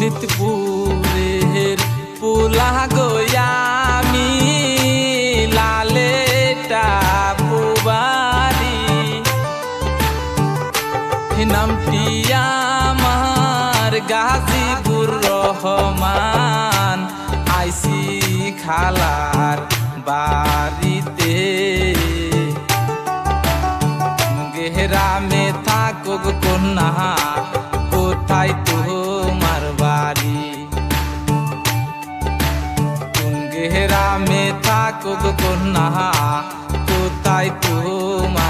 ললিতপুরের পোলা গোয়ামি লালেটা পুবারি নামটি আমার গাজীপুর রহমান, আইসি খালার বাড়িতে। গেহরামে থাকুক কন্যা মে থাকুক কন্যা কোথায় তোমার